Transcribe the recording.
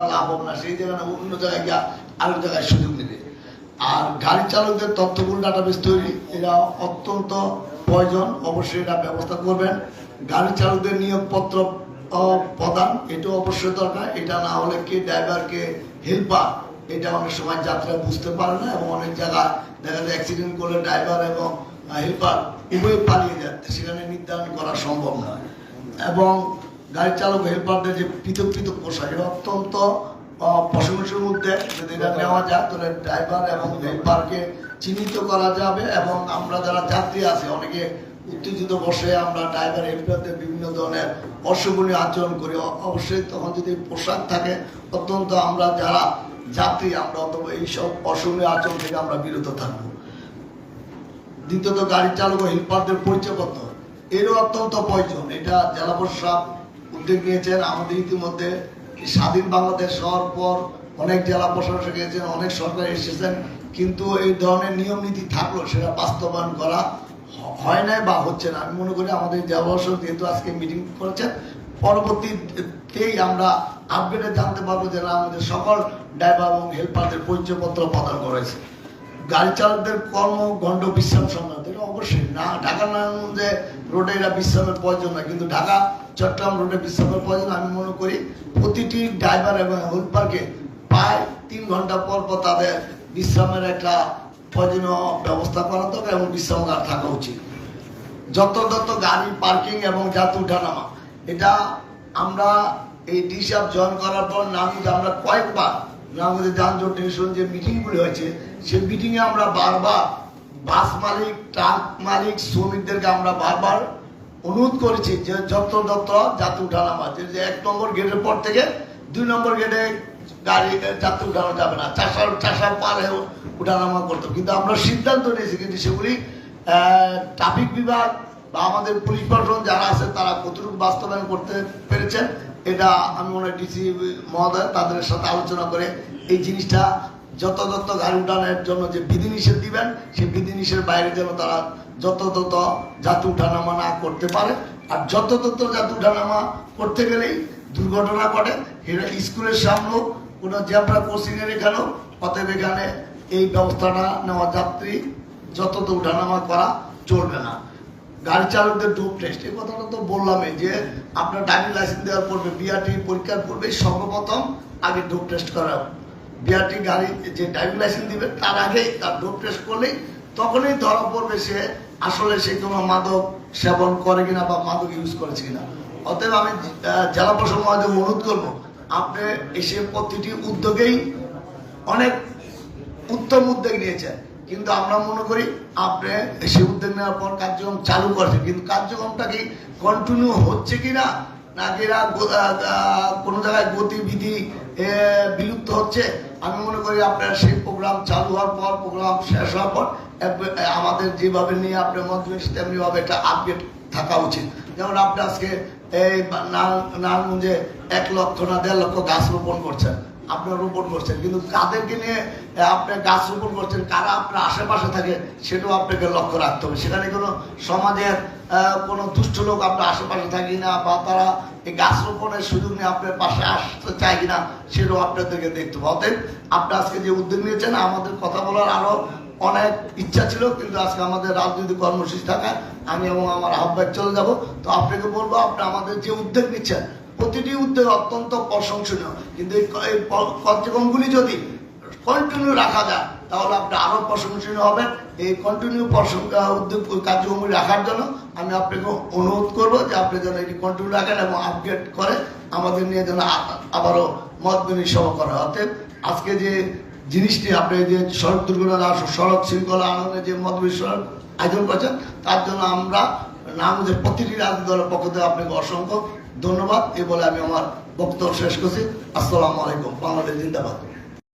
লাভ হবে না সেই জায়গায় অন্য জায়গায় গিয়ে আরেক জায়গায় সুযোগ নেবে। আর গাড়ি চালকদের তথ্যগুলো ডাটাবেস তৈরি এটা অত্যন্ত প্রয়োজন। অবশ্যই এটা ব্যবস্থা করবেন। গাড়ি চালকদের নিয়োগপত্র প্রদান এটা অবশ্যই দরকার। এটা না হলে কে ড্রাইভার কে হেল্পার এটা অনেক সময় যাত্রা বুঝতে পারে না এবং অনেক জায়গায় দেখা যায় অ্যাক্সিডেন্ট করলে ড্রাইভার এবং হেল্পার উভয় পালিয়ে যায় সেখানে নির্ধারণ করা সম্ভব নয়। এবং গাড়ি চালক হেল্পারদের যে পৃথক পৃথক পোশাক এটা অত্যন্ত প্রশংসার মধ্যে যদি এটা নেওয়া যায়, তাহলে ড্রাইভার এবং হেল্পারকে চিহ্নিত করা যাবে এবং আমরা যারা যাত্রী আছে, অনেকে উত্তেজিত বসে আমরা ড্রাইভার হেল্পারদের বিভিন্ন ধরনের অশোভনীয় আচরণ করি। অবশ্যই তখন যদি পোশাক থাকে, অত্যন্ত আমরা যারা যাত্রী, আমরা অথবা এইসব অশোভনীয় আচরণ থেকে আমরা বিরত থাকব। দ্বিতীয়ত গাড়ি চালক ও হেল্পারদের পরিচয়পত্র। এরও অত্যন্ত প্রয়োজন। এটা জেলা প্রশাসক উদ্যোগ নিয়েছেন। আমাদের ইতিমধ্যে স্বাধীন বাংলাদেশ হওয়ার পর অনেক জেলা প্রশাসক এসেছেন, অনেক সরকার এসেছেন। কিন্তু এই ধরনের নিয়ম নীতি থাকলেও সেটা বাস্তবায়ন করা হয় নাই বা হচ্ছে না। আমি মনে করি আমাদের জেলা প্রশাসক যেহেতু আজকে মিটিং করেছেন, পরবর্তীতেই আমরা আপডেটে জানতে পারব যে আমাদের সকল ড্রাইভার এবং হেল্পারদের পরিচয়পত্র প্রদান করেছে গাড়ি চালকদের কর্ম কর্মঘণ্ট বিশ্রাম সংক্রান্ত, এটা অবশ্যই। না, ঢাকা নারায়ণগঞ্জে রোডে এরা বিশ্রামের প্রয়োজন না কিন্তু ঢাকা, চট্টগ্রাম রোডে বিশ্রামের প্রয়োজন, আমি মনে করি প্রতিটি ড্রাইভার এবং হেল্পারকে প্রায় তিন ঘণ্টা পর পর তাদের বিশ্রামের একটা প্রয়োজনীয় ব্যবস্থা করা দরকার এবং বিশ্রামাগার থাকা উচিত। যত্রতত্র গাড়ি পার্কিং এবং যাত্রী উঠানামা, এটা আমরা এই ডিসাব জয়েন করার পর নামে আমরা কয়েকবার আমাদের যানজট নিরসন যে মিটিংগুলি হয়েছে, সেই মিটিংয়ে আমরা বারবার বাস মালিক, ট্রাক মালিক, শ্রমিকদেরকে আমরা বারবার অনুরোধ করেছি যে যত্রতত্র যাত্রী উঠানামা যে এক নম্বর গেটের পর থেকে দুই নম্বর গেটে গাড়ি যাত্রী উঠানো যাবে না। চাষার চাষার পারে উঠানামা করতো কিন্তু আমরা সিদ্ধান্ত নিয়েছি কিন্তু সেগুলি ট্রাফিক বিভাগ বা আমাদের পুলিশ প্রশাসন যারা আছে, তারা কতটুকু বাস্তবায়ন করতে পেরেছেন এটা আমি মনে হয় ডিসি মহোদয় তাদের সাথে আলোচনা করে এই জিনিসটা যথাযথ গাড়ি উঠানোর জন্য যে বিধিনিষেধ দিবেন, সেই বিধিনিষেধের বাইরে যেন তারা যথাযথ যাত্রী উঠানামা না করতে পারে। আর যথাযথ যাত্রী উঠানামা করতে গেলেই দুর্ঘটনা ঘটে। এটা স্কুলের সামনেও কোনো জ্যাবরা কোচিংয়ের এখানেও অতএব এখানে এই ব্যবস্থাটা নেওয়া যাত্রী যত তো উঠানামা করা চলবে না। গাড়ি চালকদের ডোপ টেস্ট এই কথাটা তো বললামই যে আপনার ড্রাইভিং লাইসেন্স দেওয়ার পূর্বে বিআরটি পরীক্ষার পূর্বে সর্বপ্রথম আগে ডোপ টেস্ট করা বিআরটি গাড়ি যে ড্রাইভিং লাইসেন্স দিবে, তার আগেই তার ডোপ টেস্ট করলেই তখনই ধরা পড়বে সে আসলে সে কোনো মাদক সেবন করে কিনা বা মাদক ইউজ করেছে কিনা। অতএব আমি জেলা প্রশাসন মহোদয় অনুরোধ করব, আপনি এসে প্রতিটি উদ্যোগেই অনেক উত্তম উদ্যোগ নিয়েছেন। কিন্তু আমরা মনে করি আপনি সেই উদ্যোগ নেওয়ার পর কার্যক্রম চালু করছেন। কিন্তু কার্যক্রমটা কি কন্টিনিউ হচ্ছে কি না নাকি এরা কোনো জায়গায় গতিবিধি বিলুপ্ত হচ্ছে? আমি মনে করি আপনার সেই প্রোগ্রাম চালু হওয়ার পর প্রোগ্রাম শেষ হওয়ার পর আমাদের যেভাবে নিয়ে আপনার মধ্যে তেমনিভাবে একটা আপডেট থাকা উচিত। যেমন আপনি আজকে এই নারায়ণগঞ্জে এক লক্ষ না দেড় লক্ষ গাছ রোপণ করছেন। আপনার রোপণ করছেন, কিন্তু কাদেরকে নিয়ে আপনি গাছ রোপণ করছেন, কারা আপনার আশেপাশে থাকে, সেটাও আপনাকে লক্ষ্য রাখতে হবে। সেখানে কোনো সমাজের কোনো দুষ্ট লোক আপনার আশেপাশে থাকি না বা তারা এই গাছ রোপণের সুযোগ নিয়ে আপনার পাশে আসতে চায় কিনা, সেটাও আপনাদেরকে দেখতে হবে। অতএব আপনি আজকে যে উদ্যোগ নিয়েছেন, আমাদের কথা বলার আরও অনেক ইচ্ছা ছিল, কিন্তু আজকে আমাদের রাজনৈতিক কর্মসূচি থাকায় আমি এবং আমার আহ্বায়ক চলে যাব। তো আপনাকে বলব, আপনি আমাদের যে উদ্যোগ নিচ্ছেন প্রতিটি উদ্যোগ অত্যন্ত প্রশংসনীয়। কিন্তু এই কার্যক্রমগুলি যদি কন্টিনিউ রাখা যায়, তাহলে আপনি আরও প্রশংসনীয় হবেন। এই কন্টিনিউ উদ্যোগ কার্যক্রমগুলি রাখার জন্য আমি আপনাকে অনুরোধ করব যে আপনি যেন এটি কন্টিনিউ রাখেন এবং আপডেট করে আমাদের নিয়ে যেন আবারও মত বিনিময় সভা করা। অতএব আজকে যে জিনিসটি আপনি যে সড়ক দুর্ঘটনা, সড়ক শৃঙ্খলা আনন্দে যে মত বিনিময় আয়োজন করেছেন, তার জন্য আমরা আমাদের প্রতিটি রাজনীতি পক্ষ থেকে আপনাকে অসংখ্য ধন্যবাদ। এ বলে আমি আমার বক্তব্য শেষ করছি। আসসালামু আলাইকুম। বাংলাদেশ জিন্দাবাদ।